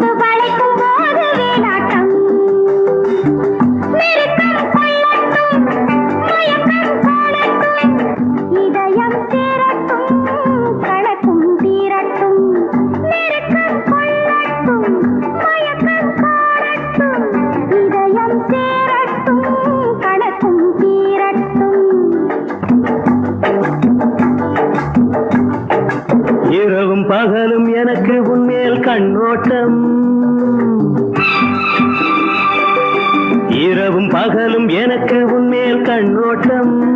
তো পারি இரவும் பகலும் எனக்கு உன்மேல் கண்ணோட்டம். இரவும் பகலும் எனக்கு உன்மேல் கண்ணோட்டம்.